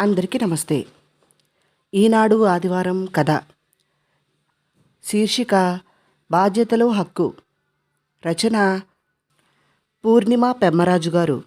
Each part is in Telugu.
అందరికీ నమస్తే. ఈనాడు ఆదివారం కథ. శీర్షిక బాధ్యతలో హక్కు. రచన పూర్ణిమ పెమ్మరాజు గారు.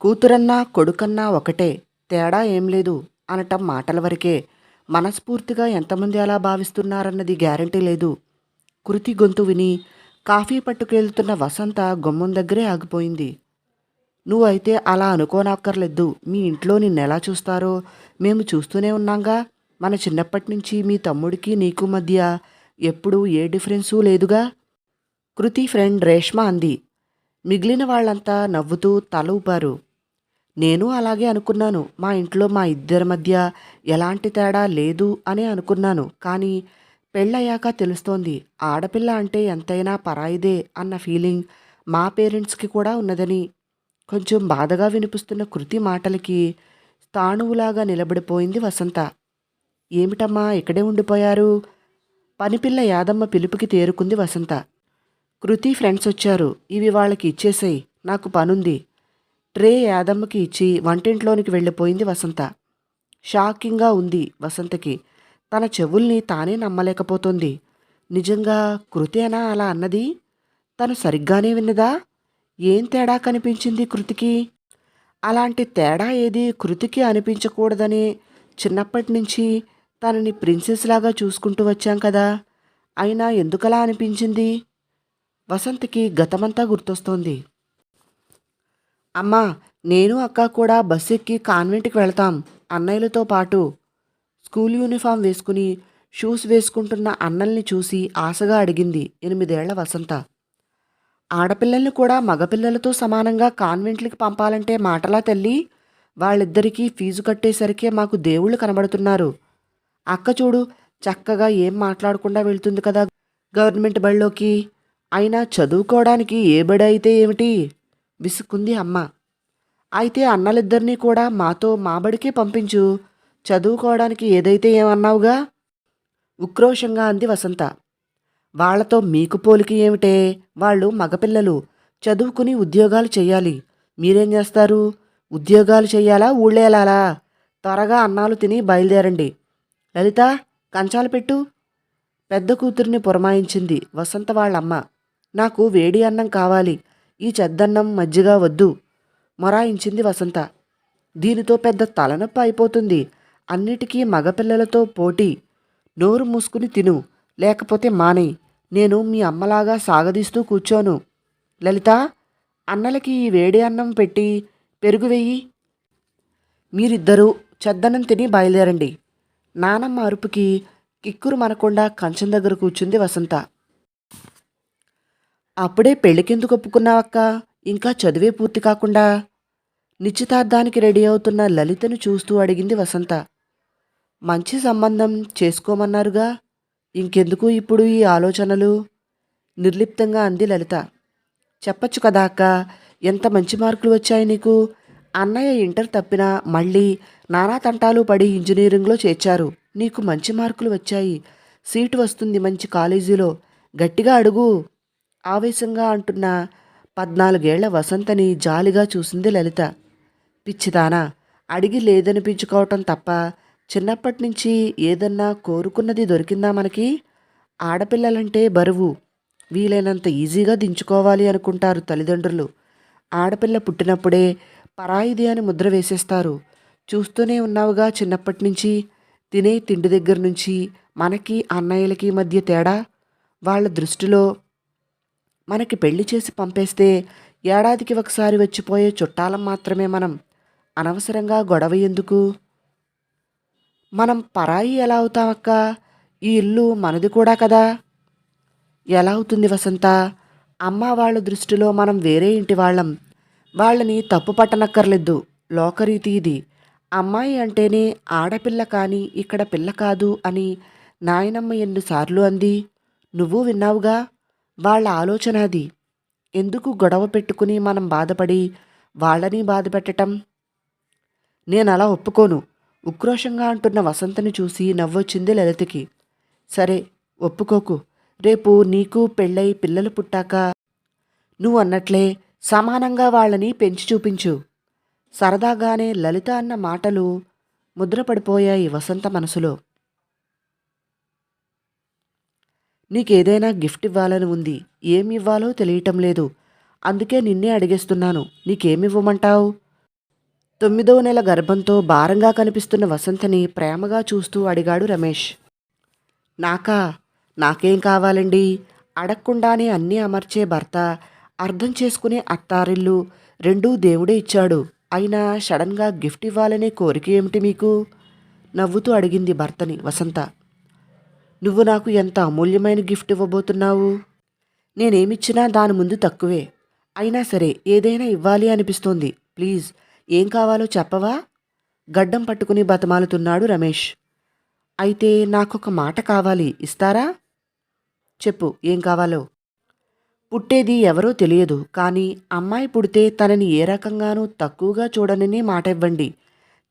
కూతురన్నా కొడుకన్నా ఒకటే తేడా ఏం లేదు అనటం మాటల వరకే మనస్ఫూర్తిగా ఎంతమంది అలా భావిస్తున్నారన్నది గ్యారంటీ లేదు. కృతి గొంతు విని కాఫీ పట్టుకెళ్తున్న వసంత గుమ్మం దగ్గరే ఆగిపోయింది. నువ్వైతే అలా అనుకోనక్కర్లేదు. మీ ఇంట్లో నిన్నెలా చూస్తారో? మేము చూస్తూనే ఉన్నాంగా. మన చిన్నప్పటి నుంచి మీ తమ్ముడికి నీకు మధ్య ఎప్పుడూ ఏ డిఫరెన్సు లేదుగా? కృతి ఫ్రెండ్ రేష్మ అంది. మిగిలిన వాళ్ళంతా నవ్వుతూ తల ఊపారు. నేను అలాగే అనుకున్నాను. మా ఇంట్లో మా ఇద్దరి మధ్య ఎలాంటి తేడా లేదు అని అనుకున్నాను. కానీ పెళ్ళయ్యాక తెలుస్తోంది. ఆడపిల్ల అంటే ఎంతైనా పరాయిదే అన్న ఫీలింగ్ మా పేరెంట్స్కి కూడా ఉన్నదని కొంచెం బాధగా వినిపిస్తున్న కృతి మాటలకి స్థాణువులాగా నిలబడిపోయింది వసంత. ఏమిటమ్మా ఇక్కడే ఉండిపోయారు? పనిపిల్ల యాదమ్మ పిలుపుకి తేరుకుంది వసంత. కృతి ఫ్రెండ్స్ వచ్చారు. ఇవి వాళ్ళకి ఇచ్చేసాయి నాకు పనుంది. ట్రే యాదమ్మకి ఇచ్చి వంటింట్లోనికి వెళ్ళిపోయింది వసంత. షాకింగ్గా ఉంది వసంతకి. తన చెవుల్ని తానే నమ్మలేకపోతుంది. నిజంగా కృతేనా అలా అన్నది? తను సరిగ్గానే విన్నదా? ఏం తేడా కనిపించింది కృతికి? అలాంటి తేడా ఏది కృతికి అనిపించకూడదని చిన్నప్పటి నుంచి తనని ప్రిన్సెస్ లాగా చూసుకుంటూ వచ్చాం కదా. అయినా ఎందుకలా అనిపించింది? వసంతకి గతమంతా గుర్తొస్తోంది. అమ్మా నేను అక్క కూడా బస్ ఎక్కి కాన్వెంట్కి వెళ్తాం అన్నయ్యలతో పాటు. స్కూల్ యూనిఫామ్ వేసుకుని షూస్ వేసుకుంటున్న అన్నల్ని చూసి ఆశగా అడిగింది ఎనిమిదేళ్ళ వసంత. ఆడపిల్లల్ని కూడా మగపిల్లలతో సమానంగా కాన్వెంట్లకి పంపాలంటే మాటలా తల్లి వాళ్ళిద్దరికీ ఫీజు కట్టేసరికే మాకు దేవుళ్ళు కనబడుతున్నారు. అక్క చూడు చక్కగా ఏం మాట్లాడకుండా వెళ్తుంది కదా గవర్నమెంట్ బడిలోకి అయినా చదువుకోవడానికి ఏ బడి అయితే ఏమిటి? విసుక్కుంది అమ్మ. అయితే అన్నలిద్దరినీ కూడా మాతో మా బడికే పంపించు. చదువుకోవడానికి ఏదైతే ఏమన్నావుగా? ఉక్రోషంగా అంది వసంత. వాళ్ళతో మీకు పోలికి ఏమిటే? వాళ్ళు మగపిల్లలు. చదువుకుని ఉద్యోగాలు చేయాలి. మీరేం చేస్తారు? ఉద్యోగాలు చేయాలా? ఊళ్ళేలాలా త్వరగా అన్నాలు తిని బయలుదేరండి. లలిత కంచాలు పెట్టు. పెద్ద కూతురిని పురమాయించింది వసంత వాళ్ళమ్మ. నాకు వేడి అన్నం కావాలి. ఈ చెద్దన్నం మజ్జిగ వద్దు. మొరాయించింది వసంత. దీనితో పెద్ద తలనొప్పి అయిపోతుంది. అన్నిటికీ మగపిల్లలతో పోటీ. నోరు మూసుకుని తిను. లేకపోతే మానేయ్ నేను మీ అమ్మలాగా సాగదీస్తూ కూర్చోను. లలిత అన్నలకి ఈ వేడి అన్నం పెట్టి పెరుగు వెయ్యి మీరిద్దరూ చెద్దన్నం తిని బయలుదేరండి. నానమ్మ అరుపుకి కిక్కురు మనకుండా కంచం దగ్గర కూర్చుంది వసంత. అప్పుడే పెళ్ళికెందుకు ఒప్పుకున్నావక్క? ఇంకా చదివే పూర్తి కాకుండా నిశ్చితార్థానికి రెడీ అవుతున్న లలితను చూస్తూ అడిగింది వసంత. మంచి సంబంధం చేసుకోమన్నారుగా? ఇంకెందుకు ఇప్పుడు ఈ ఆలోచనలు? నిర్లిప్తంగా అంది లలిత. చెప్పచ్చు కదా అక్క ఎంత మంచి మార్కులు వచ్చాయి నీకు? అన్నయ్య ఇంటర్ తప్పినా మళ్ళీ నానా తంటాలు పడి ఇంజనీరింగ్లో చేర్చారు. నీకు మంచి మార్కులు వచ్చాయి. సీటు వస్తుంది మంచి కాలేజీలో. గట్టిగా అడుగు. ఆవేశంగా అంటున్న పద్నాలుగేళ్ళ వసంతని జాలిగా చూసింది లలిత. పిచ్చిదానా అడిగి లేదనిపించుకోవటం తప్ప చిన్నప్పటి నుంచి ఏదన్నా కోరుకున్నది దొరికిందా మనకి? ఆడపిల్లలంటే బరువు. వీలైనంత ఈజీగా దించుకోవాలి అనుకుంటారు తల్లిదండ్రులు. ఆడపిల్ల పుట్టినప్పుడే పరాయిది అని ముద్ర వేసేస్తారు. చూస్తూనే ఉన్నావుగా చిన్నప్పటి నుంచి తినే తిండి దగ్గర నుంచి మనకి అన్నయ్యలకి మధ్య తేడా? వాళ్ళ దృష్టిలో మనకి పెళ్ళి చేసి పంపేస్తే ఏడాదికి ఒకసారి వచ్చిపోయే చుట్టాలం మాత్రమే మనం. అనవసరంగా గొడవ ఎందుకు? మనం పరాయి ఎలా అవుతామక్క ఈ ఇల్లు మనది కూడా కదా. ఎలా అవుతుంది వసంత? అమ్మ వాళ్ళ దృష్టిలో మనం వేరే ఇంటి వాళ్ళం. వాళ్ళని తప్పు పట్టనక్కర్లేదు. లోకరీతి ఇది. అమ్మాయి అంటేనే ఆడపిల్ల కానీ ఇక్కడ పిల్ల కాదు అని నాయనమ్మ ఎన్నిసార్లు అంది. నువ్వు విన్నావుగా? వాళ్ళ ఆలోచన అది. ఎందుకు గొడవ పెట్టుకుని మనం బాధపడి వాళ్ళని బాధపెట్టటం? నేను అలా ఒప్పుకోను. ఉక్రోషంగా అంటున్న వసంతని చూసి నవ్వొచ్చింది లలితకి. సరే ఒప్పుకోకు. రేపు నీకు పెళ్ళై పిల్లలు పుట్టాక నువ్వు అన్నట్లే సమానంగా వాళ్ళని పెంచి చూపించు. సరదాగానే లలిత అన్న మాటలు ముద్రపడిపోయాయి వసంత మనసులో. నీకేదైనా గిఫ్ట్ ఇవ్వాలని ఉంది. ఏమి ఇవ్వాలో తెలియటం లేదు. అందుకే నిన్నే అడిగేస్తున్నాను. నీకేమివ్వమంటావు తొమ్మిదో నెల గర్భంతో భారంగా కనిపిస్తున్న వసంతని ప్రేమగా చూస్తూ అడిగాడు రమేష్. నాకా నాకేం కావాలండి? అడగకుండానే అన్నీ అమర్చే భర్త అర్థం చేసుకునే అత్తారిల్లు రెండూ దేవుడే ఇచ్చాడు. అయినా సడన్గా గిఫ్ట్ ఇవ్వాలనే కోరిక ఏమిటి మీకు? నవ్వుతూ అడిగింది భర్తని వసంత. నువ్వు నాకు ఎంత అమూల్యమైన గిఫ్ట్ ఇవ్వబోతున్నావు? నేనేమిచ్చినా దాని ముందు తక్కువే. అయినా సరే ఏదైనా ఇవ్వాలి అనిపిస్తోంది. ప్లీజ్ ఏం కావాలో చెప్పవా? గడ్డం పట్టుకుని బతమాలుతున్నాడు రమేష్. అయితే నాకొక మాట కావాలి ఇస్తారా? చెప్పు ఏం కావాలో? పుట్టేది ఎవరో తెలియదు కానీ అమ్మాయి పుడితే తనని ఏ రకంగానూ తక్కువగా చూడనని మాట ఇవ్వండి.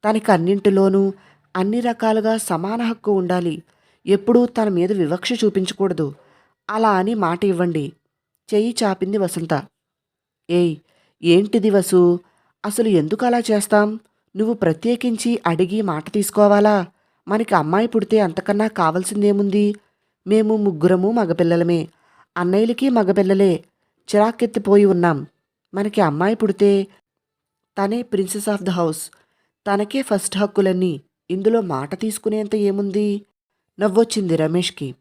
తనకి అన్నింటిలోనూ అన్ని రకాలుగా సమాన హక్కు ఉండాలి. ఎప్పుడూ తన మీద వివక్ష చూపించకూడదు. అలా అని మాట ఇవ్వండి. చెయ్యి చాపింది వసంత. ఏయ్ ఏంటిది వసు? అసలు ఎందుకు అలా చేస్తాం? నువ్వు ప్రత్యేకించి అడిగి మాట తీసుకోవాలా? మనకి అమ్మాయి పుడితే అంతకన్నా కావాల్సిందేముంది? మేము ముగ్గురము మగపిల్లలమే. అన్నయ్యలకి మగపిల్లలే. చిరాకెత్తిపోయి ఉన్నాం. మనకి అమ్మాయి పుడితే తనే ప్రిన్సెస్ ఆఫ్ ద హౌస్. తనకే ఫస్ట్ హక్కులన్నీ. ఇందులో మాట తీసుకునేంత ఏముంది? నవ్వొచ్చింది రమేష్కి.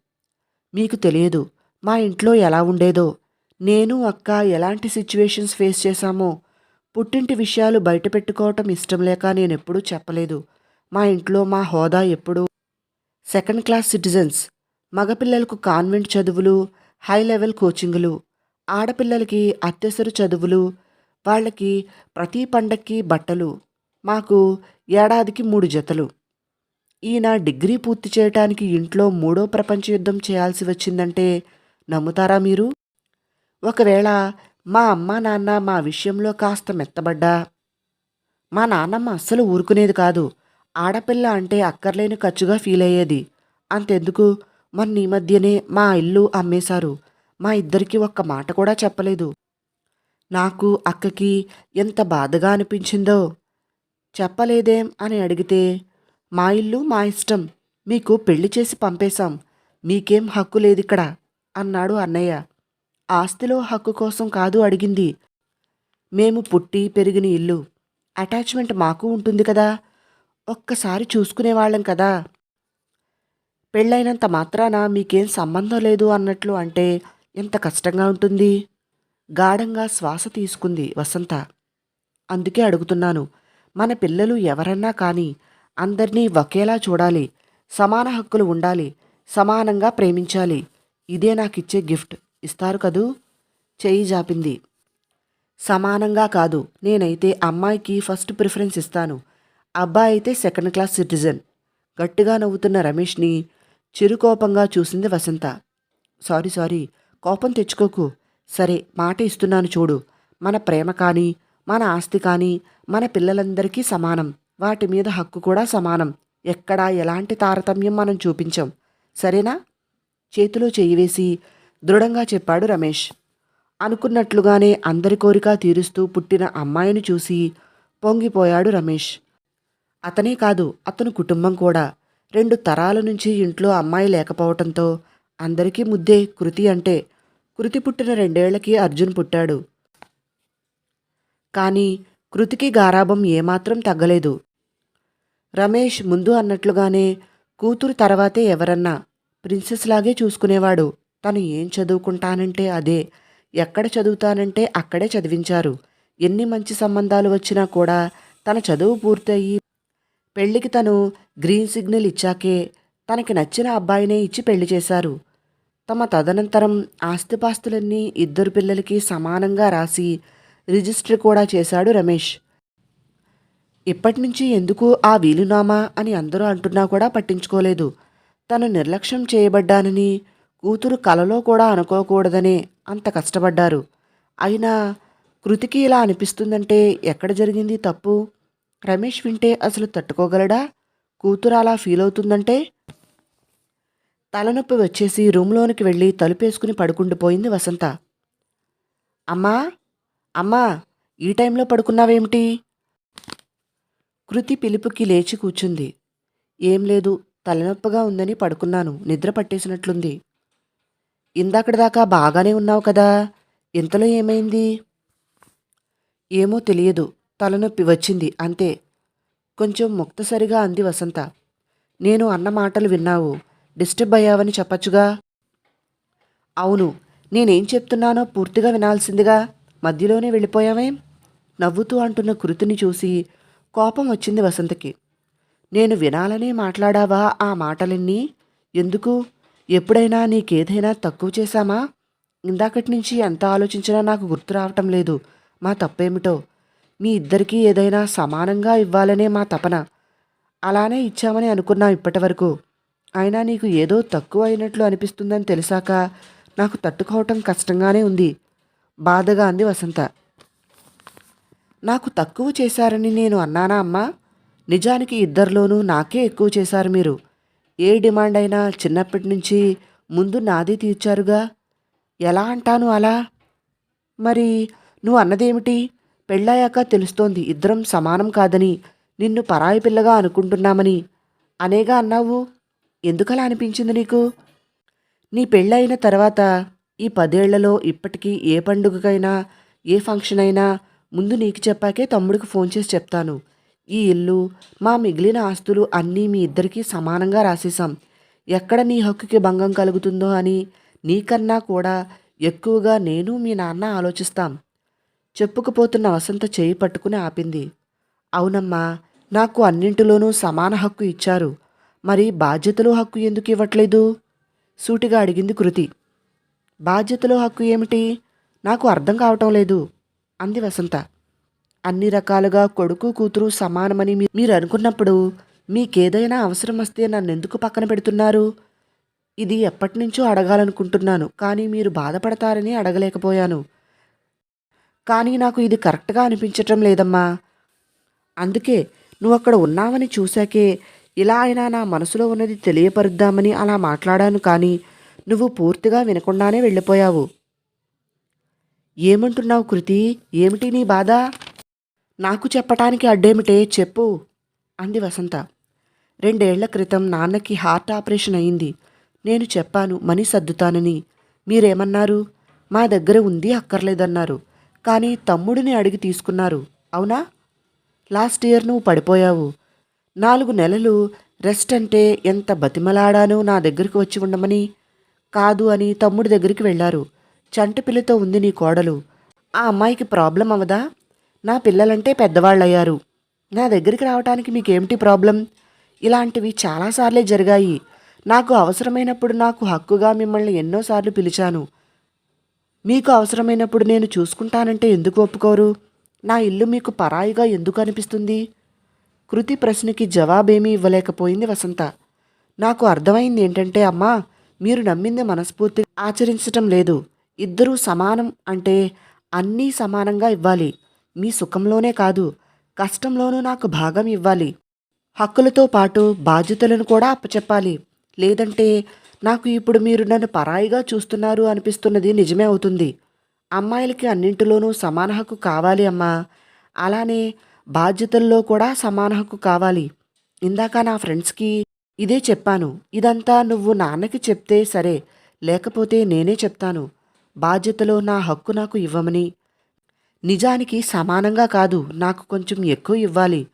మీకు తెలియదు. మా ఇంట్లో ఎలా ఉండేదో? నేను అక్క ఎలాంటి సిచ్యువేషన్స్ ఫేస్ చేశామో? పుట్టింటి విషయాలు బయట పెట్టుకోవటం ఇష్టం లేక నేను ఎప్పుడూ చెప్పలేదు. మా ఇంట్లో మా హోదా ఎప్పుడూ సెకండ్ క్లాస్ సిటిజన్స్ మగపిల్లలకు కాన్వెంట్ చదువులు హై లెవెల్ కోచింగులు ఆడపిల్లలకి అత్యవసర చదువులు వాళ్ళకి ప్రతి పండక్కి బట్టలు మాకు ఏడాదికి మూడు జతలు. ఈయన డిగ్రీ పూర్తి చేయటానికి ఇంట్లో మూడో ప్రపంచ యుద్ధం చేయాల్సి వచ్చిందంటే నమ్ముతారా మీరు? ఒకవేళ మా అమ్మ నాన్న మా విషయంలో కాస్త మెత్తబడ్డా. మా నాన్నమ్మ అస్సలు ఊరుకునేది కాదు. ఆడపిల్ల అంటే అక్కర్లేని ఖర్చుగా ఫీల్ అయ్యేది. అంతెందుకు? మొన్న ఈ మధ్యనే మా ఇల్లు అమ్మేశారు. మా ఇద్దరికి ఒక్క మాట కూడా చెప్పలేదు. నాకు అక్కకి ఎంత బాధగా అనిపించిందో? చెప్పలేదేం అని అడిగితే మా ఇల్లు మా ఇష్టం. మీకు పెళ్ళి చేసి పంపేశాం. మీకేం హక్కు లేదిక్కడ? అన్నాడు అన్నయ్య. ఆస్తిలో హక్కు కోసం కాదు అడిగింది. మేము పుట్టి పెరిగిన ఇల్లు అటాచ్మెంట్ మాకు ఉంటుంది కదా. ఒక్కసారి చూసుకునేవాళ్ళం కదా. పెళ్ళైనంత మాత్రాన మీకేం సంబంధం లేదు అన్నట్లు అంటే ఎంత కష్టంగా ఉంటుంది? గాఢంగా శ్వాస తీసుకుంది వసంత. అందుకే అడుగుతున్నాను మన పిల్లలు ఎవరన్నా కానీ అందరినీ ఒకేలా చూడాలి సమాన హక్కులు ఉండాలి సమానంగా ప్రేమించాలి. ఇదే నాకిచ్చే గిఫ్ట్. ఇస్తారు కదూ? చేయి జాపింది. సమానంగా కాదు నేనైతే అమ్మాయికి ఫస్ట్ ప్రిఫరెన్స్ ఇస్తాను. అబ్బాయి అయితే సెకండ్ క్లాస్ సిటిజన్. గట్టిగా నవ్వుతున్న రమేష్ని చిరుకోపంగా చూసింది వసంత. సారీ సారీ కోపం తెచ్చుకోకు. సరే మాట ఇస్తున్నాను చూడు. మన ప్రేమ కానీ మన ఆస్తి కానీ మన పిల్లలందరికీ సమానం. వాటి మీద హక్కు కూడా సమానం. ఎక్కడా ఎలాంటి తారతమ్యం మనం చూపించాం. సరేనా? చేతిలో చేయి వేసి దృఢంగా చెప్పాడు రమేష్. అనుకున్నట్లుగానే అందరి కోరిక తీరుస్తూ పుట్టిన అమ్మాయిని చూసి పొంగిపోయాడు రమేష్. అతనే కాదు అతని కుటుంబం కూడా. రెండు తరాల నుంచి ఇంట్లో అమ్మాయి లేకపోవటంతో అందరికీ ముద్దే కృతి అంటే కృతి పుట్టిన రెండేళ్ళకి అర్జున్ పుట్టాడు. కానీ కృతికి గారాభం ఏమాత్రం తగ్గలేదు. రమేష్ ముందు అన్నట్లుగానే కూతురు తర్వాతే ఎవరన్నా ప్రిన్సెస్ లాగే చూసుకునేవాడు. తను ఏం చదువుకుంటానంటే అదే. ఎక్కడ చదువుతానంటే అక్కడే చదివించారు. ఎన్ని మంచి సంబంధాలు వచ్చినా కూడా తన చదువు పూర్తయి పెళ్ళికి తను గ్రీన్ సిగ్నల్ ఇచ్చాకే తనకి నచ్చిన అబ్బాయినే ఇచ్చి పెళ్ళి చేశారు. తమ తదనంతరం ఆస్తిపాస్తులన్నీ ఇద్దరు పిల్లలకి సమానంగా రాసి రిజిస్టర్ కూడా చేశాడు రమేష్. ఇప్పటి నుంచి ఎందుకు ఆ వీలునామా అని అందరూ అంటున్నా కూడా పట్టించుకోలేదు. తను నిర్లక్ష్యం చేయబడ్డానని కూతురు కలలో కూడా అనుకోకూడదనే అంత కష్టపడ్డారు. అయినా కృతికి ఇలా అనిపిస్తుందంటే ఎక్కడ జరిగింది తప్పు? రమేష్ వింటే అసలు తట్టుకోగలడా? కూతురు అలా ఫీల్ అవుతుందంటే తలనొప్పి వచ్చేసి రూమ్లోనికి వెళ్ళి తలుపేసుకుని పడుకుండిపోయింది వసంత. అమ్మా! అమ్మా! ఈ టైంలో పడుకున్నావేమిటి? కృతి పిలుపుకి లేచి కూర్చుంది. ఏం లేదు తలనొప్పిగా ఉందని పడుకున్నాను. నిద్ర పట్టేసినట్లుంది. ఇందాకటిదాకా బాగానే ఉన్నావు కదా ఇంతలో ఏమైంది? ఏమో తెలియదు తలనొప్పి వచ్చింది అంతే. కొంచెం ముక్తసరిగా అంది వసంత. నేను అన్న మాటలు విన్నావు డిస్టర్బ్ అయ్యావని చెప్పచ్చుగా? అవును నేనేం చెప్తున్నానో పూర్తిగా వినాల్సిందిగా మధ్యలోనే వెళ్ళిపోయావేం? నవ్వుతూ అంటున్న కృతిని చూసి కోపం వచ్చింది వసంతకి. నేను వినాలనే మాట్లాడావా ఆ మాటలన్నీ? ఎందుకు? ఎప్పుడైనా నీకేదైనా తక్కువ చేశామా? ఇందాకటి నుంచి ఎంత ఆలోచించినా నాకు గుర్తు రావటం లేదు. మా తప్పేమిటో? మీ ఇద్దరికీ ఏదైనా సమానంగా ఇవ్వాలనే మా తపన. అలానే ఇచ్చామని అనుకున్నాం ఇప్పటివరకు. అయినా నీకు ఏదో తక్కువ అయినట్లు అనిపిస్తుందని తెలిసాక నాకు తట్టుకోవటం కష్టంగానే ఉంది. బాధగా అంది వసంత. నాకు తక్కువ చేశారని నేను అన్నానా అమ్మా? నిజానికి ఇద్దరిలోనూ నాకే ఎక్కువ చేశారు మీరు. ఏ డిమాండ్ అయినా చిన్నప్పటి నుంచి ముందు నాది తీర్చారుగా? ఎలా అంటాను అలా? మరి నువ్వు అన్నదేమిటి? పెళ్ళాయాక తెలుస్తోంది ఇద్దరం సమానం కాదని నిన్ను పరాయి పిల్లగా అనుకుంటున్నామని. అనేగా అన్నావు? ఎందుకలా అనిపించింది నీకు? నీ పెళ్ళైన తర్వాత ఈ పదేళ్ళలో ఇప్పటికీ ఏ పండుగకైనా ఏ ఫంక్షన్ అయినా ముందు నీకు చెప్పాకే తమ్ముడికి ఫోన్ చేసి చెప్తాను. ఈ ఇల్లు మా మిగిలిన ఆస్తులు అన్నీ మీ ఇద్దరికీ సమానంగా రాసేశాం. ఎక్కడ నీ హక్కుకి భంగం కలుగుతుందో అని నీకన్నా కూడా ఎక్కువగా నేను మీ నాన్న ఆలోచిస్తాం. చెప్పుకుపోతున్న వసంత చేయి పట్టుకుని ఆపింది. అవునమ్మా నాకు అన్నింటిలోనూ సమాన హక్కు ఇచ్చారు. మరి బాధ్యతలో హక్కు ఎందుకు ఇవ్వట్లేదు? సూటిగా అడిగింది కృతి. బాధ్యతలో హక్కు ఏమిటి? నాకు అర్థం కావటం లేదు అంది వసంత. అన్ని రకాలుగా కొడుకు కూతురు సమానమని మీరు అనుకున్నప్పుడు మీకేదైనా అవసరం వస్తే నన్ను ఎందుకు పక్కన పెడుతున్నారు? ఇది ఎప్పటి నుంచో అడగాలనుకుంటున్నాను కానీ మీరు బాధపడతారని అడగలేకపోయాను. కానీ నాకు ఇది కరెక్ట్గా అనిపించటం లేదమ్మా. అందుకే నువ్వు అక్కడ ఉన్నావని చూశాకే ఇలా అయినా నా మనసులో ఉన్నది తెలియపరుద్దామని అలా మాట్లాడాను కానీ నువ్వు పూర్తిగా వినకుండానే వెళ్ళిపోయావు. ఏమంటున్నావు కృతి? ఏమిటి నీ బాధ? నాకు చెప్పటానికి అడ్డేమిటే చెప్పు అంది వసంత. రెండేళ్ళ క్రితం నాన్నకి హార్ట్ ఆపరేషన్ అయింది. నేను చెప్పాను మనీ సర్దుతానని. మీరేమన్నారు? మా దగ్గర ఉంది అక్కర్లేదన్నారు. కానీ తమ్ముడిని అడిగి తీసుకున్నారు. అవునా? లాస్ట్ ఇయర్ నువ్వు పడిపోయావు. నాలుగు నెలలు రెస్ట్ అంటే ఎంత బతిమలాడానో నా దగ్గరికి వచ్చి ఉండమని. కాదు అని తమ్ముడి దగ్గరికి వెళ్ళారు. చంటి పిల్లతో ఉంది నీ కోడలు. ఆ అమ్మాయికి ప్రాబ్లం అవదా? నా పిల్లలంటే పెద్దవాళ్ళయ్యారు. నా దగ్గరికి రావటానికి మీకేమిటి ప్రాబ్లం? ఇలాంటివి చాలాసార్లే జరిగాయి. నాకు అవసరమైనప్పుడు నాకు హక్కుగా మిమ్మల్ని ఎన్నోసార్లు పిలిచాను. మీకు అవసరమైనప్పుడు నేను చూసుకుంటానంటే ఎందుకు ఒప్పుకోరు? నా ఇల్లు మీకు పరాయిగా ఎందుకు అనిపిస్తుంది? కృతి ప్రశ్నకి జవాబేమీ ఇవ్వలేకపోయింది వసంత. నాకు అర్థమైంది ఏంటంటే అమ్మా మీరు నమ్మింది మనస్ఫూర్తిగా ఆచరించటం లేదు. ఇద్దరూ సమానం అంటే అన్నీ సమానంగా ఇవ్వాలి. మీ సుఖంలోనే కాదు కష్టంలోనూ నాకు భాగం ఇవ్వాలి. హక్కులతో పాటు బాధ్యతలను కూడా అప్పచెప్పాలి. లేదంటే నాకు ఇప్పుడు మీరు నన్ను పరాయిగా చూస్తున్నారు అనిపిస్తున్నది నిజమే అవుతుంది. అమ్మాయిలకి అన్నింటిలోనూ సమాన హక్కు కావాలి అమ్మా. అలానే బాధ్యతల్లో కూడా సమాన హక్కు కావాలి. ఇందాక నా ఫ్రెండ్స్కి ఇదే చెప్పాను. ఇదంతా నువ్వు నాన్నకి చెప్తే సరే లేకపోతే నేనే చెప్తాను. బాధ్యతలో నా హక్కు నాకు ఇవ్వమని నిజానికి సమానంగా కాదు నాకు కొంచెం ఎక్కువ ఇవ్వాలి.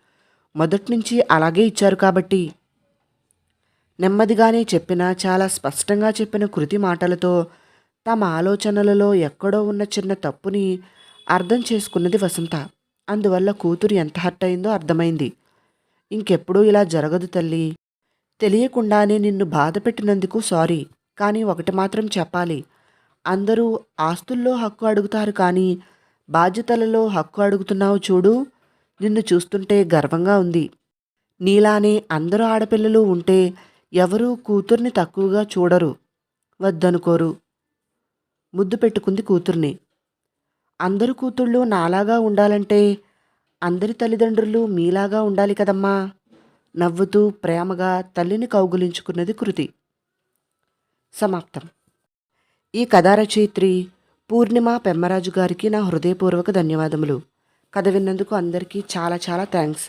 మొదటి నుంచి అలాగే ఇచ్చారు కాబట్టి. నెమ్మదిగానే చెప్పిన చాలా స్పష్టంగా చెప్పిన కృతి మాటలతో తమ ఆలోచనలలో ఎక్కడో ఉన్న చిన్న తప్పుని అర్థం చేసుకున్నది వసంత. అందువల్ల కూతురు ఎంత హర్ట్ అయిందో అర్థమైంది. ఇంకెప్పుడూ ఇలా జరగదు తల్లి. తెలియకుండానే నిన్ను బాధ పెట్టినందుకు సారీ కానీ ఒకటి మాత్రం చెప్పాలి. అందరూ ఆస్తుల్లో హక్కు అడుగుతారు కానీ బాధ్యతలలో హక్కు అడుగుతున్నావు చూడు. నిన్ను చూస్తుంటే గర్వంగా ఉంది. నీలానే అందరూ ఆడపిల్లలు ఉంటే ఎవరూ కూతుర్ని తక్కువగా చూడరు. వద్దనుకోరు. ముద్దు పెట్టుకుంది కూతుర్ని. అందరు కూతుళ్ళు నాలాగా ఉండాలంటే అందరి తల్లిదండ్రులు మీలాగా ఉండాలి కదమ్మా. నవ్వుతూ ప్రేమగా తల్లిని కౌగులించుకున్నది కృతి. సమాప్తం. ఈ కథా రచయిత్రి పూర్ణిమ పెమ్మరాజు గారికి నా హృదయపూర్వక ధన్యవాదములు. కథ విన్నందుకు అందరికీ చాలా చాలా థ్యాంక్స్.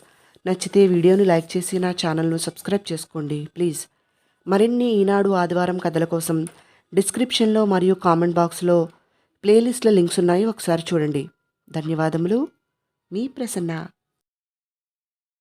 నచ్చితే వీడియోని లైక్ చేసి నా ఛానల్ను సబ్స్క్రైబ్ చేసుకోండి ప్లీజ్. మరిన్ని ఈనాడు ఆదివారం కథల కోసం డిస్క్రిప్షన్లో మరియు కామెంట్ బాక్స్లో ప్లేలిస్ట్ల లింక్స్ ఉన్నాయి ఒకసారి చూడండి. ధన్యవాదములు. మీ ప్రసన్న.